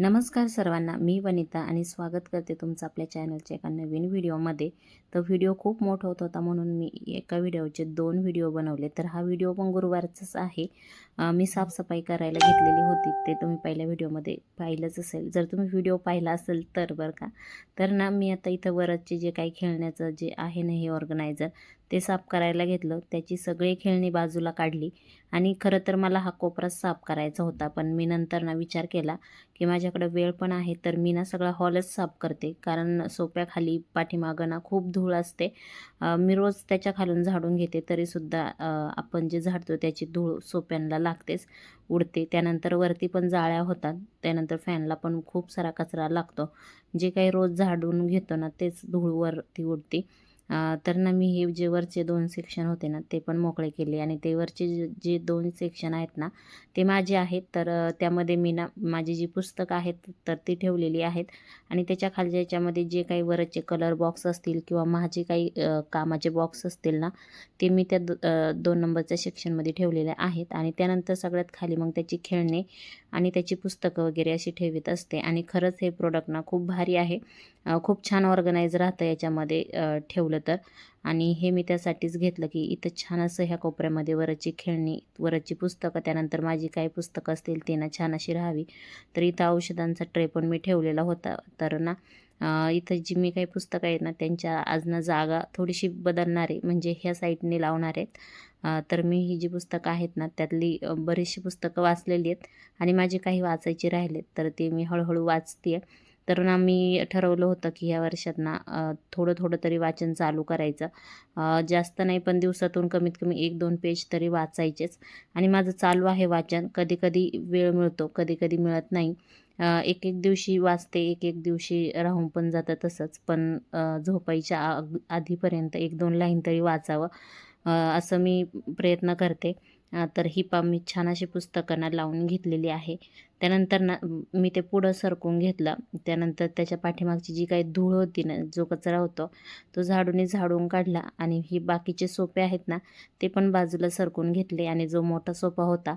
नमस्कार सर्वांना मी वनिता आणि स्वागत करते तुमचं आपल्या चॅनलच्या एका नवीन व्हिडिओमध्ये तर व्हिडिओ खूप मोठा होत होता म्हणून मी एका व्हिडिओचे दोन व्हिडिओ बनवले. तर हा व्हिडिओ पण गुरुवारचाच आहे. मी साफसफाई करायला घेतलेली होती. ते तुम्ही पहिल्या व्हिडिओमध्ये पाहिलंच असेल. जर तुम्ही व्हिडिओ पाहिला असेल तर बरं का. तर ना मी आता इथं वरचे जे काही खेळण्याचं जे आहे ना हे ऑर्गनायझर ते साफ करायला घेतलं. त्याची सगळी खेळणी बाजूला काढली. आणि खरं तर मला हा कोपरा साफ करायचा होता पण मी नंतर ना विचार केला की माझ्याकडे वेळ पण आहे तर मी ना सगळा हॉलच साफ करते. कारण सोप्याखाली पाठीमागं ना खूप धूळ असते. मी रोज त्याच्या खालून झाडून घेते तरीसुद्धा आपण जे झाडतो त्याची धूळ सोप्यांना लागतेच उडते. त्यानंतर वरती पण जाळ्या होतात त्यानंतर फॅनला पण खूप सारा कचरा लागतो. जे काही रोज झाडून घेतो ना तेच धूळ वरती उडते. तर ना मी हे जे वरचे दोन सेक्शन होते ना ते पण मोकळे केले. आणि ते वरचे जे जे दोन सेक्शन आहेत ना ते माझे आहेत. तर त्यामध्ये मी ना माझी जी पुस्तकं आहेत तर ती ठेवलेली आहेत. आणि त्याच्या खालच्या याच्यामध्ये जे काही वरचे कलर बॉक्स असतील किंवा माझे काही कामाचे बॉक्स असतील ना ते मी त्या दो दोन नंबरच्या सेक्शनमध्ये ठेवलेले आहेत. आणि त्यानंतर सगळ्यात खाली मग त्याची खेळणे आणि त्याची पुस्तकं वगैरे अशी ठेवीत असते. आणि खरंच हे प्रोडक्ट ना खूप भारी आहे. खूप छान ऑर्गनाईज राहतं याच्यामध्ये ठेवलं तर आणि हे मी त्यासाठीच घेतलं की इथं छान असं ह्या कोपऱ्यामध्ये वरची खेळणी वरची पुस्तकं त्यानंतर माझी काही पुस्तकं असतील ते ना छान अशी राहावी. तर इथं औषधांचा ट्रे पण मी ठेवलेला होता. तर ना इथं जी मी काही पुस्तकं आहेत ना त्यांच्या आज ना जागा थोडीशी बदलणार आहे म्हणजे ह्या साईडने लावणार आहेत. तर मी ही जी पुस्तकं आहेत ना त्यातली बरीचशी पुस्तकं वाचलेली आहेत. आणि माझी काही वाचायची राहिलेत तर ते मी हळूहळू वाचते आहे तर ना मी ठरवलं होतं की ह्या वर्षात ना थोडं थोडं तरी वाचन चालू करायचं. जास्त नाही पण दिवसातून कमीत कमी एक दोन पेज तरी वाचायचेच. आणि माझं चालू आहे वाचन. कधी कधी वेळ मिळतो कधी कधी मिळत नाही. एक एक दिवशी वाचते एक एक दिवशी राहून पण जातं तसंच. पण झोपायच्या आधीपर्यंत एक दोन लाईन तरी वाचावं. असं मी प्रयत्न करते. तर ही पा मी छान अशी पुस्तकं ना लावून घेतलेली आहे. त्यानंतर ना मी ते पुढं सरकून घेतलं. त्यानंतर त्याच्या पाठीमागची जी काही धूळ होती ना जो कचरा होतो तो झाडूने झाडून काढला आणि ही बाकीचे सोपे आहेत ना ते पण बाजूला सरकून घेतले आणि जो मोठा सोफा होता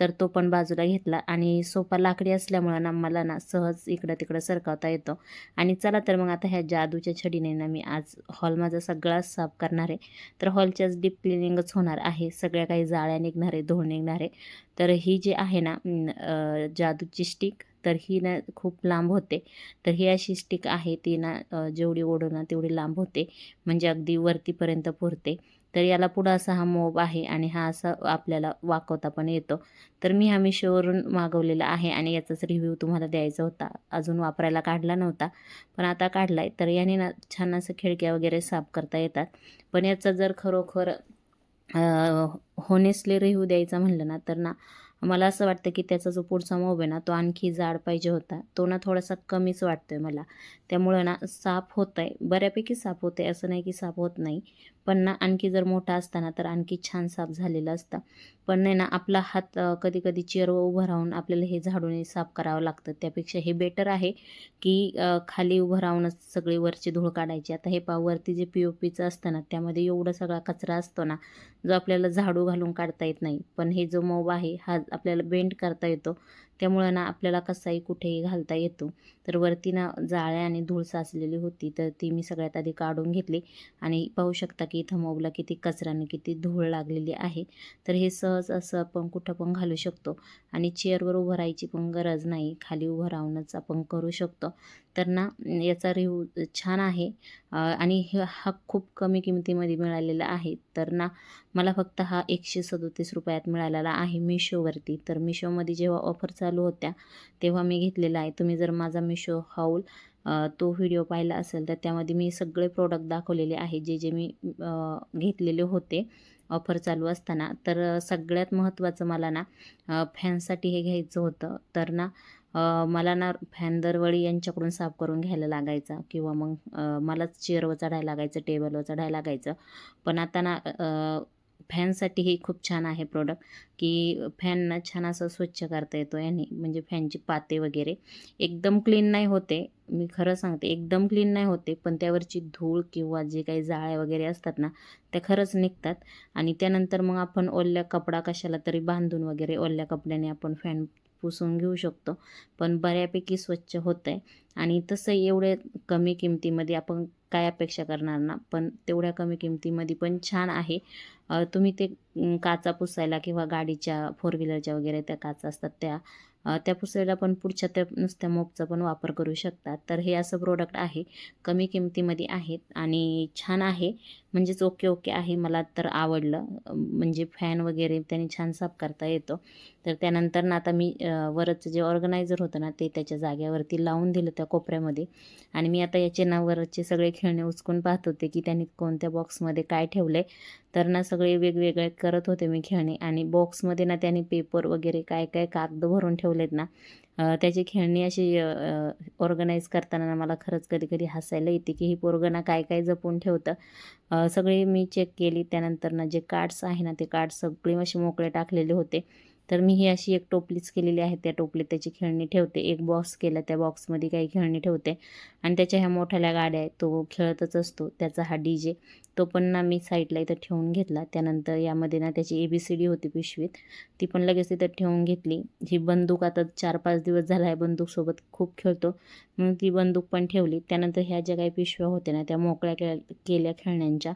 तर तो पण बाजूला घेतला आणि सोफा लाकडी असल्यामुळं ना मला ना सहज इकडं तिकडं सरकवता येतो. आणि चला तर मग आता ह्या जादूच्या छडीने ना मी आज हॉल माझा सगळाच साफ करणार आहे. तर हॉलच्याच डीप क्लिनिंगच होणार आहे. सगळ्या काही जाळ्या निघणार आहे धूळ निघणार आहे. तर ही जी आहे ना जादूची स्टिक तर ही ना खूप लांब होते. तर ही अशी स्टिक आहे ती ना जेवढी ओढू ना तेवढी लांब होते. म्हणजे अगदी वरतीपर्यंत पुरते. तर याला पुढं असा हा मोब आहे आणि हा असा आपल्याला वाकवता पण येतो. तर मी हा मिशोवरून मागवलेला आहे आणि याचाच रिव्ह्यू तुम्हाला द्यायचा होता. अजून वापरायला काढला नव्हता. पण आता काढला आहे तर याने ना छान असं खिडक्या वगैरे साफ करता येतात. पण याचा जर खरोखर होनेस्टली रिव्ह्यू द्यायचा म्हणलं ना तर ना मला असं वाटतं की त्याचा जो पुढचा मोब आहे ना तो आणखी जाड पाहिजे होता. तो ना थोडासा कमीच वाटतो आहे मला. त्यामुळं ना साफ होत आहे बऱ्यापैकी साफ होत आहे असं नाही की साफ होत नाही. पण ना आणखी जर मोठा असता ना तर आणखी छान साफ झालेला असता. पण नाही ना आपला हात कधी कधी चेअरवर उभं राहून आपल्याला हे झाडूने साफ करावं लागतं. त्यापेक्षा हे बेटर आहे की खाली उभं राहूनच सगळी वरची धूळ काढायची. आता हे पावरती जे पी ओ पीचं असतं ना त्यामध्ये एवढा सगळा कचरा असतो ना जो आपल्याला झाडू घालून काढता येत नाही. पण हे जो मोब आहे हा आपल्याला बेंड करता येतो. त्यामुळं ना आपल्याला कसाही कुठेही घालता येतो. तर वरती ना जाळ्या आणि धूळ साचलेली होती तर ती मी सगळ्यात आधी काढून घेतली. आणि पाहू शकता की इथं मोबला किती कचऱ्याने किती धूळ लागलेली आहे. तर हे सहज असं आपण कुठं पण घालू शकतो. आणि चेअरवर उभं राहायची पण गरज नाही. खाली उभं राहूनच आपण करू शकतो. तर ना याचा रिव्ह्यू छान आहे. आणि हे हा खूप कमी किमतीमध्ये मिळालेला आहे. तर ना मला फक्त हा एकशे सदोतीस रुपयात मिळालेला आहे मिशोवरती तर मिशोमध्ये जेव्हा ऑफर चालू होत्या तेव्हा मी घेतलेला आहे. तुम्ही जर माझा मिशो हाऊल तो व्हिडिओ पाहिला असेल तर त्यामध्ये मी सगळे प्रोडक्ट दाखवलेले आहे. जे जे मी घेतलेले होते ऑफर चालू असताना. तर सगळ्यात महत्त्वाचं मला ना फॅनसाठी हे घ्यायचं होतं. तर ना मला ना फॅन दरवळी यांच्याकडून साफ करून घ्यायला लागायचा किंवा मग मलाच चेअरवर चढायला लागायचं टेबलवर चढायला लागायचं. पण आता ना फॅनसाठी हे खूप छान आहे प्रोडक्ट की फॅनना छान असं स्वच्छ करता येतो याने म्हणजे फॅनची पाते वगैरे. एकदम क्लीन नाही होते मी खरं सांगते एकदम क्लीन नाही होते पण त्यावरची धूळ किंवा जे काही जाळ्या वगैरे असतात ना त्या खरंच निघतात. आणि त्यानंतर मग आपण ओल्या कपडा कशाला तरी बांधून वगैरे ओल्या कपड्याने आपण फॅन पुसून घेऊ शकतो. पण बऱ्यापैकी स्वच्छ होतं आहे आणि तसं एवढ्या कमी किमतीमध्ये आपण काय अपेक्षा करणार ना? पण तेवढ्या कमी किमतीमध्ये पण छान आहे. तुम्ही ते काचा पुसायला किंवा गाडीच्या फोर व्हीलरच्या वगैरे त्या काचा असतात त्या त्या पुसायला पण पुढच्या त्या नुसत्या मोपचा पण वापर करू शकतात. तर हे असं प्रोडक्ट आहे. कमी किमतीमध्ये आहेत आणि छान आहे. म्हणजेच ओके ओके आहे. मला तर आवडलं. म्हणजे फॅन वगैरे त्याने छान साफ करता येतो. तर त्यानंतर ना आता मी वरचं जे ऑर्गनायझर होतं ना ते त्याच्या जाग्यावरती लावून दिलं त्या कोपऱ्यामध्ये. आणि मी आता याचे ना वरचे सगळे खेळणे उचकून पाहत होते की त्यांनी कोणत्या बॉक्समध्ये काय ठेवले तर ना सगळे वेगवेगळे करत होते मी खेळणे. आणि बॉक्समध्ये ना त्यांनी पेपर वगैरे काय काय कागद भरून ठेवलेत ना त्याची खेळणी अशी ऑर्गनाईज करताना ना मला खरंच कधी कधी हसायला येते की ही पोरगं ना काय काय जपून ठेवतं. सगळी मी चेक केली. त्यानंतर ना जे कार्ड्स आहे ना ते कार्ड्स सगळे असे मोकळे टाकलेले होते. तर मी ही अशी एक टोपलीच केलेली आहे. त्या टोपलीत त्याची खेळणी ठेवते. एक बॉक्स केला त्या बॉक्समध्ये काही खेळणी ठेवते. आणि त्याच्या ह्या मोठ्याल्या गाड्या आहेत. तो खेळतच असतो. त्याचा हा डी जे. तो पण ना मी साईडला इथं ठेवून घेतला. त्यानंतर यामध्ये ना त्याची ए बी सी डी होती पिशवीत. ती पण लगेच तिथं ठेवून घेतली. ही बंदूक आता चार पाच दिवस झाला आहे. बंदूकसोबत खूप खेळतो. म्हणून ती बंदूक पण ठेवली. त्यानंतर ह्या ज्या काही पिशव्या होत्या ना त्या मोकळ्या के केल्या खेळण्यांच्या.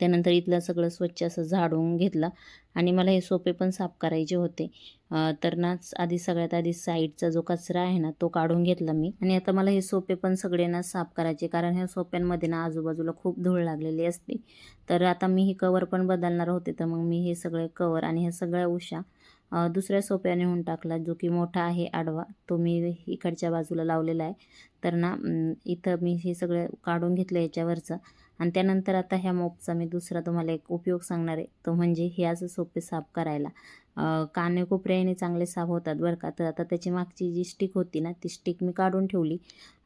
त्यानंतर इथलं सगळं स्वच्छ असं झाडून घेतलं. आणि मला हे सोपे पण साफ करायचे होते. तर नाच आधी सगळ्यात आधी साईडचा जो कचरा आहे ना तो काढून घेतला मी. आणि आता मला हे सोपे पण सगळे ना साफ करायचे कारण ह्या सोप्यांमध्ये ना आजूबाजूला खूप धूळ लागलेली असते. तर आता मी हे कवर पण बदलणार होते. तर मग मी हे सगळे कवर आणि ह्या सगळ्या उशा दुसऱ्या सोप्या नेऊन टाकला जो की मोठा आहे आडवा तो मी इकडच्या बाजूला लावलेला आहे. तर ना इथं मी हे सगळं काढून घेतलं याच्यावरचं. आणि त्यानंतर आता ह्या मोपचा मी दुसरा तुम्हाला एक उपयोग सांगणार आहे. तो म्हणजे हे असं सोपे साफ करायला. काने कोपऱ्याने चांगले साफ होतात बरं का. तर आता त्याची मागची जी स्टिक होती ना ती स्टिक मी काढून ठेवली.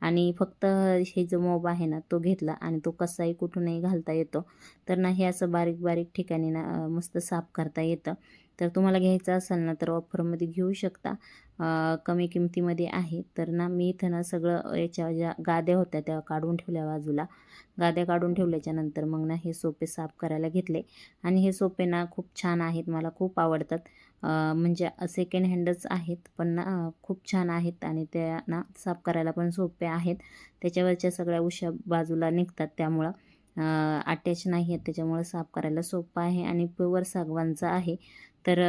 आणि फक्त हे जो मोब आहे ना तो घेतला आणि तो कसाही कुठूनही घालता येतो. तर ना हे असं बारीक बारीक ठिकाणी ना मस्त साफ करता येतं. तर तुम्हाला घ्यायचं असेल ना तर ऑफरमध्ये घेऊ शकता. कमी किमतीमध्ये आहे. तर ना मी इथं ना सगळं याच्या ज्या गाद्या होत्या त्या काढून ठेवल्या बाजूला. गाद्या काढून ठेवल्याच्या नंतर मग ना हे सोपे साफ करायला घेतले. आणि हे सोपे ना खूप छान आहेत. मला खूप आवडतात. म्हणजे सेकंड हँडच आहेत. पण ना खूप छान आहेत. आणि त्या ना साफ करायला पण सोपे आहेत. त्याच्यावरच्या सगळ्या उशा बाजूला निघतात. त्यामुळं अटॅच नाही आहेत. त्याच्यामुळं साफ करायला सोपं आहे. आणि प्युअर सागवानचा आहे. तर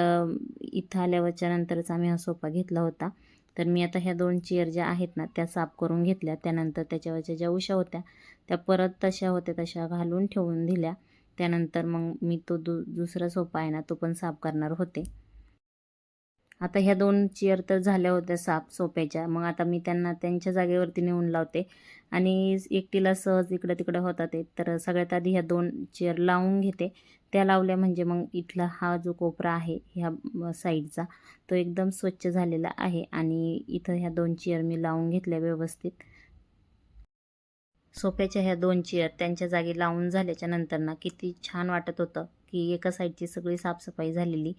इथं आल्यावरच्या नंतरच आम्ही हा सोफा घेतला होता. तर मी आता ह्या दोन चेअर ज्या आहेत ना त्या साफ करून घेतल्या. त्यानंतर त्याच्यावरच्या ज्या उशा होत्या त्या परत तशा होत्या तशा घालून ठेवून दिल्या. त्यानंतर मग मी तो दु दुसरा सोफा आहे ना तो पण साफ करणार होते. आता ह्या दोन चेअर तर झाल्या होत्या साफ सोप्याच्या मग आता मी त्यांना त्यांच्या जागेवरती नेऊन लावते. आणि एकटीला सहज इकडं तिकडं होतात ते. तर सगळ्यात आधी ह्या दोन चेअर लावून घेते. त्या लावल्या म्हणजे मग इथला हा जो कोपरा आहे ह्या साईडचा तो एकदम स्वच्छ झालेला आहे आणि इथं ह्या दोन चेअर मी लावून घेतल्या व्यवस्थित. सोफ्याच्या ह्या दोन चेअर त्यांच्या जागी लावून झाल्याच्यानंतर ना किती छान वाटत होतं. की एका साईडची सगळी साफसफाई झालेली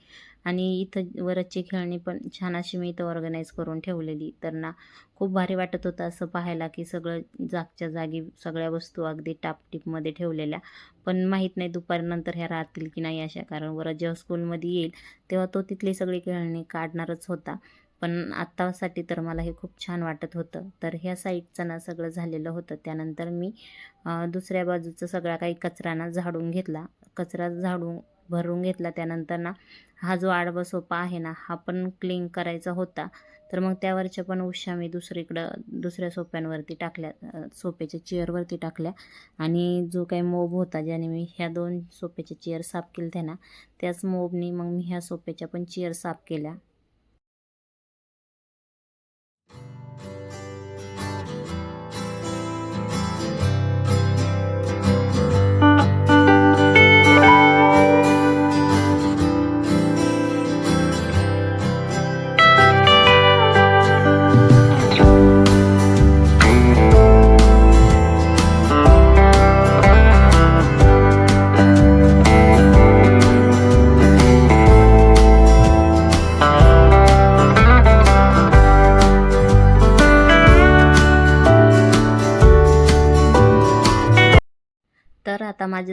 आणि इथं वरची खेळणी पण छान अशी मी इथं ऑर्गनाईज करून ठेवलेली. तर ना खूप भारी वाटत होतं असं पाहायला की सगळं जागच्या जागी सगळ्या वस्तू अगदी टापटीपमध्ये ठेवलेल्या. पण माहीत नाही दुपारनंतर ह्या राहतील की नाही अशा कारण वर जेव्हा स्कूलमध्ये येईल तेव्हा तो तिथली सगळी खेळणी काढणारच होता. पण आत्तासाठी तर मला हे खूप छान वाटत होतं. तर ह्या साईडचं ना सगळं झालेलं होतं. त्यानंतर मी दुसऱ्या बाजूचं सगळा काही कचरा ना झाडून घेतला. कचरा झाडून भरून घेतला त्यानंतर ना हा जो आडवा सोफा आहे ना हा पण क्लीन करायचा होता. तर मग त्यावरच्या पण उश्या मी दुसरीकडं दुसऱ्या सोप्यांवरती टाकल्या सोप्याच्या चेअरवरती टाकल्या. आणि जो काही मोब होता ज्याने मी ह्या दोन सोफ्याच्या चेअर साफ केल्या ना त्याच मोबनी मग मी ह्या सोफ्याच्या पण चेअर साफ केल्या.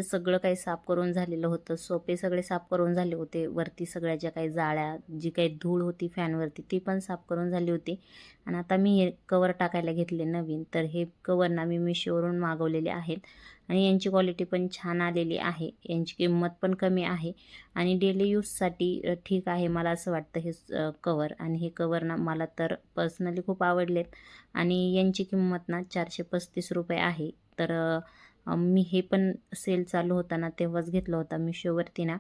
म्हणजे सगळं काही साफ करून झालेलं होतं. सोपे सगळे साफ करून झाले होते. वरती सगळ्या ज्या काही जाळ्या जी काही धूळ होती फॅनवरती ती पण साफ करून झाली होती. आणि आता मी हे कवर टाकायला घेतले नवीन. तर हे कवर ना मी मिशोवरून मागवलेले आहेत. आणि यांची क्वालिटी पण छान आलेली आहे. यांची किंमत पण कमी आहे. आणि डेली यूजसाठी ठीक आहे मला असं वाटतं हे कवर आणि हे कवर ना मला तर पर्सनली खूप आवडलेत. आणि यांची किंमत ना चारशे पस्तीस रुपये आहे. तर मी हे पण सेल चालू होता ना तेव्हाच घेतलं होता मिशोवरती ना.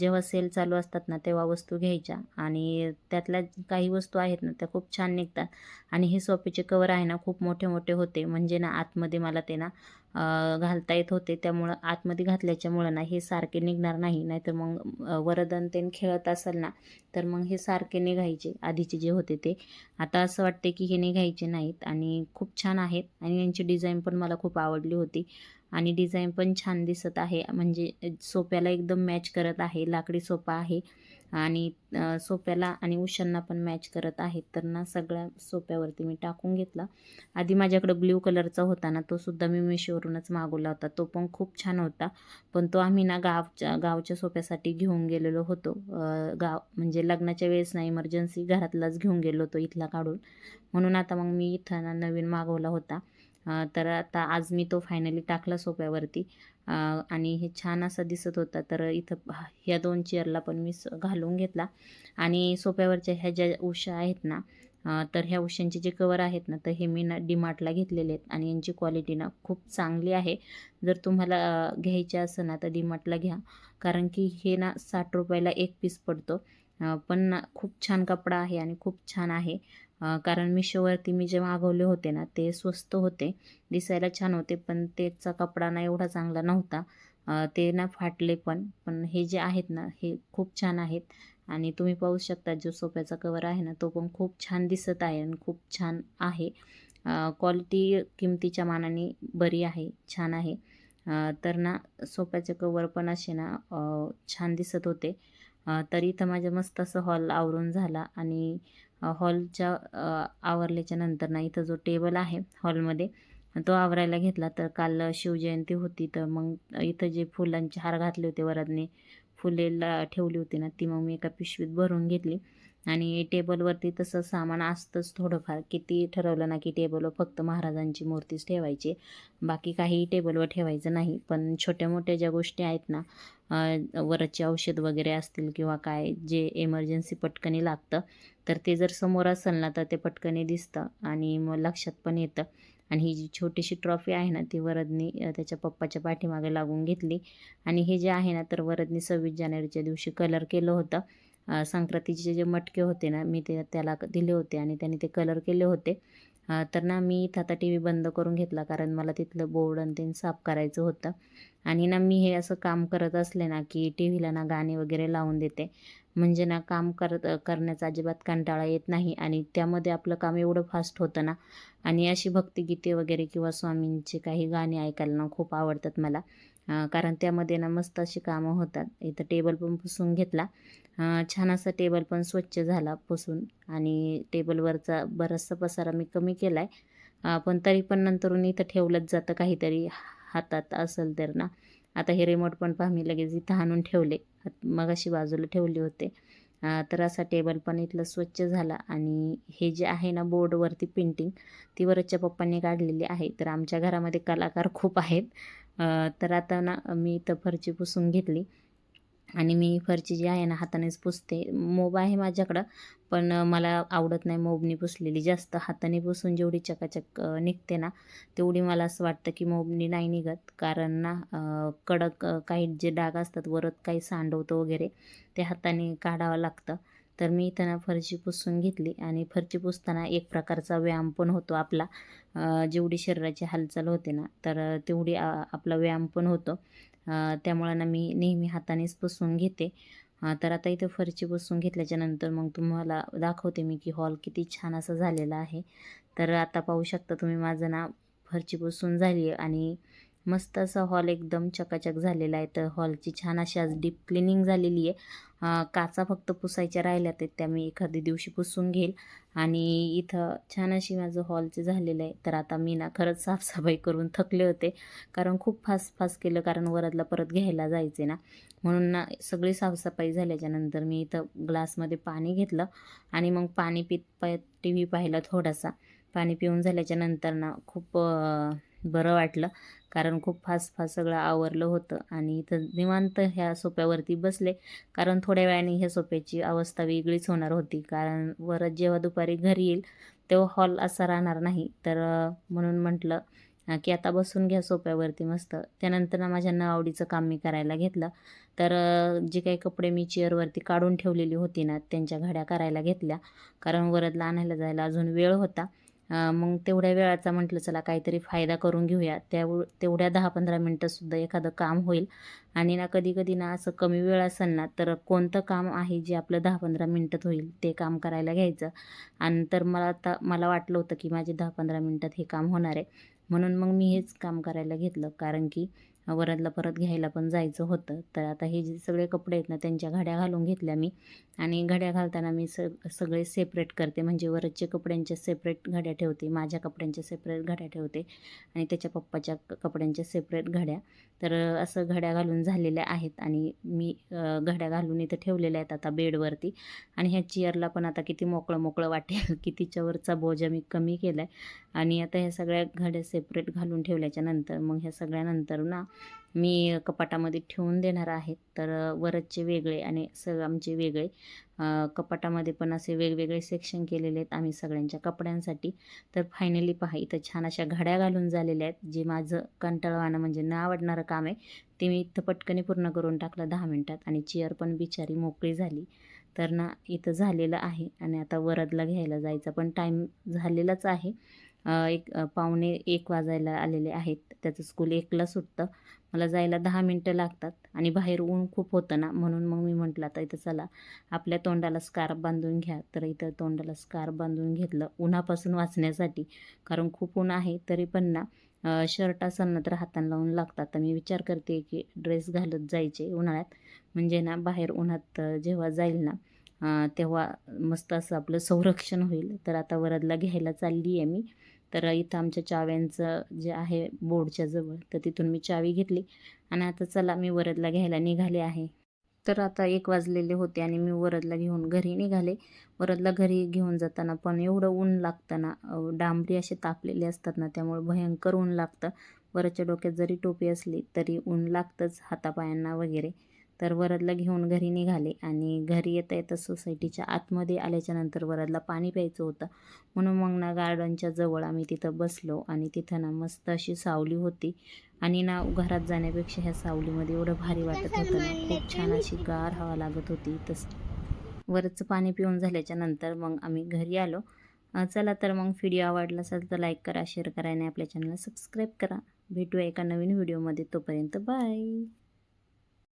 जेव्हा सेल चालू असतात ना तेव्हा वस्तू घ्यायच्या. आणि त्यातल्या काही वस्तू आहेत ना त्या खूप छान निघतात. आणि हे सोफेचे कवर आहे ना खूप मोठे मोठे होते. म्हणजे ना आतमध्ये मला ते ना घालता येत होते. त्यामुळं आतमध्ये घातल्याच्यामुळं ना हे सारखे निघणार नाही. नाहीतर मग वरदन तेन खेळत असेल ना तर मग हे सारखे निघायचे. आधीचे जे होते ते. आता असं वाटते की हे निघायचे नाहीत आणि खूप छान आहेत. आणि यांची डिझाईन पण मला खूप आवडली होती. आणि डिझाईन पण छान दिसत आहे. म्हणजे सोप्याला एकदम मॅच करत आहे. लाकडी सोपा आहे. आणि सोप्याला आणि उशांना पण मॅच करत आहेत. तर ना सगळ्या सोप्यावरती मी टाकून घेतला. आधी माझ्याकडं ब्ल्यू कलरचा होता ना तो सुद्धा मी मिशोवरूनच मागवला होता. तो पण खूप छान होता. पण तो आम्ही ना गावच्या गावच्या सोप्यासाठी घेऊन गेलेलो होतो. गाव म्हणजे लग्नाच्या वेळेस ना इमर्जन्सी घरातलाच घेऊन गेलो होतो इथला काढून. म्हणून आता मग मी इथं ना नवीन मागवला होता. तर आता आज मी तो फायनली टाकला सोप्यावरती. आणि हे छान असं दिसत होता. तर इथं ह्या- दोन चेअरला पण मी स- घालून घेतला. आणि सोप्यावरच्या ह्या ज्या उशा आहेत ना तर ह्या उशांचे जे कवर आहेत ना तर हे मी ना डीमार्टला घेतलेले आहेत. आणि यांची क्वालिटी ना खूप चांगली आहे. जर तुम्हाला घ्यायचे असेल ना तर डीमार्टला घ्या. कारण की हे ना साठ रुपयाला एक पीस पडतो. पण ना खूप छान कपडा आहे आणि खूप छान आहे. कारण मिशोवरती मी जे मागवले होते ना ते स्वस्त होते दिसायला छान होते पण त्याचा कपडा ना एवढा चांगला नव्हता. ते ना फाटले पण पण हे जे आहेत ना हे खूप छान आहेत. आणि तुम्ही पाहू शकता जो सोफ्याचा कवर आहे ना तो पण खूप छान दिसत आहे आणि खूप छान आहे. क्वालिटी किमतीच्या मानाने बरी आहे छान आहे. तर ना सोफ्याचे कवर पण असे ना छान दिसत होते. तरी तर इथं माझ्या मस्त असं हॉल आवरून झाला आणि हॉलच्या आवरल्याच्या नंतर ना इथं जो टेबल आहे हॉलमध्ये तो आवरायला घेतला. तर काल शिवजयंती होती. तर मग इथं जे फुलांचे हार घातले होते वरातने फुलेला ठेवली होती ना ती मग मी एका पिशवीत भरून घेतली. आणि टेबलवरती तसं सामान असतंच थोडंफार. किती ठरवलं ना की टेबलवर फक्त महाराजांची मूर्तीच ठेवायची. बाकी काही टेबलवर ठेवायचं नाही. पण छोट्या मोठ्या ज्या गोष्टी आहेत ना वरचे औषध वगैरे असतील किंवा काय जे एमर्जन्सी पटकनी लागतं तर ते जर समोर असेल ना तर ते पटकनी दिसतं आणि मग लक्षात पण येतं. आणि ही जी छोटीशी ट्रॉफी आहे ना ती वरदनी त्याच्या पप्पाच्या पाठीमागे लागून घेतली. आणि हे जे आहे ना तर वरदनी सव्वीस जानेवारीच्या दिवशी कलर केलं होतं. संक्रांतीचे जे मटके होते ना मी ते त्याला दिले होते आणि त्याने ते कलर केले होते. तर ना मी इथं आता टी व्ही बंद करून घेतला कारण मला तिथलं बोर्ड आणि ते साफ करायचं होतं. आणि ना मी हे असं काम करत असले ना की टी व्हीला ना गाणे वगैरे लावून देते. म्हणजे ना काम करत करण्याचा अजिबात कंटाळा येत नाही आणि त्यामध्ये आपलं काम एवढं फास्ट होतं ना. आणि अशी भक्तिगीते वगैरे किंवा स्वामींचे काही गाणी ऐकायला ना खूप आवडतात मला. कारण त्यामध्ये ना मस्त अशी कामं होतात. इथं टेबल पण पुसून घेतला. छान असा टेबल पण स्वच्छ झाला पुसून आणि टेबलवरचा बराचसा पसारा मी कमी केला आहे पण तरी पण नंतरून इथं ठेवलंच जातं काहीतरी हातात असेल तर ना. आता हे रिमोट पण पहा मी लगेच इथं आणून ठेवले. मग अशी बाजूला ठेवले होते. तर असा टेबल पण इथलं स्वच्छ झाला आणि हे जे आहे ना बोर्डवरती पेंटिंग ती वरच्या पप्पांनी काढलेली आहे. तर आमच्या घरामध्ये कलाकार खूप आहेत. तर आता ना मी इथं फरची पुसून घेतली. आणि मी फरची जी आहे ना हातानेच पुसते. मोब आहे माझ्याकडं पण मला आवडत नाही मोबनी पुसलेली. जास्त हाताने पुसून जेवढी चकाचक निघते ना तेवढी मला असं वाटतं की मोबनी नाही निघत. कारण ना कडक काही जे डाग असतात वरत काही सांडवतं वगैरे ते हाताने काढावं लागतं. तर मी इथं ना फरशी पुसून घेतली आणि फरशी पुसताना एक प्रकारचा व्यायाम पण होतो आपला. जेवढी शरीराची हालचाल होते ना तर तेवढी आपला व्यायाम पण होतो. त्यामुळं ना मी नेहमी हातानेच पुसून घेते. तर आता इथं फरची पुसून घेतल्याच्यानंतर मग तुम्हाला दाखवते मी की हॉल किती छान असा झालेला आहे. तर आता पाहू शकता तुम्ही माझं ना फरची पुसून झाली आहे आणि मस्त असा हॉल एकदम चकाचक झालेला आहे. तर हॉलची छान अशी आज डीप क्लिनिंग झालेली आहे. काचा फक्त पुसायच्या राहिल्या आहेत त्या मी एखाद्या दिवशी पुसून घेईल. आणि इथं छान अशी माझं हॉलचं झालेलं आहे. तर आता मी ना खरंच साफसफाई करून थकले होते. कारण खूप फास्ट फास्ट केलं कारण वरातला परत घ्यायला जायचे ना. म्हणून ना सगळी साफसफाई झाल्याच्यानंतर मी इथं ग्लासमध्ये पाणी घेतलं. आणि मग पाणी पित पायत टी व्ही पाहिला थोडासा. पाणी पिऊन झाल्याच्यानंतर ना खूप बरं वाटलं. कारण खूप फास्ट फास्ट सगळं आवरलं होतं आणि इथं निवांत ह्या सोप्यावरती बसले. कारण थोड्या वेळाने ह्या सोप्याची अवस्था वेगळीच होणार होती. कारण वरच जेव्हा दुपारी घरी येईल तेव्हा हॉल असा राहणार नाही. तर म्हणून म्हटलं की आता बसून घ्या सोप्यावरती मस्त. त्यानंतर ना माझ्या न आवडीचं काम मी करायला घेतलं. तर जे काही कपडे मी चेअरवरती काढून ठेवलेली होती ना त्यांच्या घड्या करायला घेतल्या. कारण वरदला आणायला जायला अजून वेळ होता. मग तेवढ्या वेळाचा म्हटलं चला काहीतरी फायदा करून घेऊया. त्या तेवढ्या दहा पंधरा मिनटंसुद्धा एखादं काम होईल. आणि ना कधी कधी ना असं कमी वेळ असेल ना तर कोणतं काम आहे जे आपलं दहा पंधरा मिनटात होईल ते काम करायला घ्यायचं. आणि तर मला आता मला वाटलं होतं की माझे दहा पंधरा मिनटात हे काम होणार आहे. म्हणून मग मी हेच काम करायला घेतलं. कारण की वरदला परत घ्यायला पण जायचं होतं. तर आता हे जे सगळे कपडे आहेत ना त्यांच्या घड्या घालून घेतल्या मी. आणि घड्या घालताना मी स सगळे सेपरेट करते. म्हणजे वरदचे कपड्यांच्या सेपरेट घड्या ठेवते माझ्या कपड्यांच्या सेपरेट घड्या ठेवते आणि त्याच्या पप्पाच्या कपड्यांच्या सेपरेट घड्या. तर असं घड्या घालून झालेल्या आहेत आणि मी घड्या घालून इथं ठेवलेल्या आहेत आता बेडवरती. आणि ह्या चेअरला पण आता किती मोकळं मोकळं वाटेल की तिच्यावरचा बोजा मी कमी केला आहे आणि आता ह्या सगळ्या घड्या सेपरेट घालून ठेवल्याच्या नंतर मग ह्या सगळ्यानंतर ना मी कपाटामध्ये ठेवून देणार आहे. तर वरदचे वेगळे आणि स आमचे वेगळे कपाटामध्ये पण असे वेगवेगळे सेक्शन केलेले आहेत आम्ही सगळ्यांच्या कपड्यांसाठी. तर फायनली पहा इथं छान अशा घड्या घालून झालेल्या आहेत जे माझं कंटाळवाणं म्हणजे न आवडणारं काम आहे ते मी इथं पटकने पूर्ण करून टाकलं दहा मिनटात आणि चेअर पण बिचारी मोकळी झाली. तर ना इथं झालेलं आहे आणि आता वरदला घ्यायला जायचा पण टाईम झालेलाच आहे. एक पाहुणे पावणे एक वाजायला आलेले आहेत. त्याचं स्कूल एकला सुटतं. मला जायला दहा मिनटं लागतात आणि बाहेर ऊन खूप होतं ना म्हणून मग मी म्हटलं आता इथं चला. आपल्या तोंडाला स्कार्फ बांधून घ्या. तर इथं तोंडाला स्कार्फ बांधून घेतलं उन्हापासून वाचण्यासाठी. कारण खूप ऊन आहे तरी पण ना शर्ट असेल तर हाताला लावून लागतात. तर मी विचार करते की ड्रेस घालत जायचे उन्हाळ्यात. म्हणजे ना बाहेर उन्हात जेव्हा जाईल ना तेव्हा मस्त असं आपलं संरक्षण होईल. तर आता वरदला घ्यायला चालली आहे मी. तर इथं आमच्या चाव्यांचं जे आहे बोर्डच्या जवळ तर तिथून मी चावी घेतली. आणि आता चला मी वरदला घ्यायला निघाले आहे. तर आता एक वाजलेले होते आणि मी वरदला घेऊन घरी निघाले. वरदला घरी घेऊन जाताना पण एवढं ऊन लागतं ना डांबरी असे तापलेले असतात ना त्यामुळे भयंकर ऊन लागतं. वरच्या डोक्यात जरी टोपी असली तरी ऊन लागतंच हातापायांना वगैरे. तर वरदला घेऊन घरी निघाले आणि घरी येता येता सोसायटीच्या आतमध्ये आल्याच्यानंतर वरदला पाणी प्यायचं होतं. म्हणून मग ना गार्डनच्या जवळ आम्ही तिथं बसलो आणि तिथं ना मस्त अशी सावली होती. आणि ना घरात जाण्यापेक्षा ह्या सावलीमध्ये एवढं भारी वाटत होतं ना खूप छान अशी गार हवा लागत होती. तस वरचं पाणी पिऊन झाल्याच्यानंतर मग आम्ही घरी आलो. चला तर मग व्हिडिओ आवडला असेल तर लाईक करा शेअर करा आणि आपल्या चॅनलला सबस्क्राईब करा. भेटूया एका नवीन व्हिडिओमध्ये. तोपर्यंत बाय.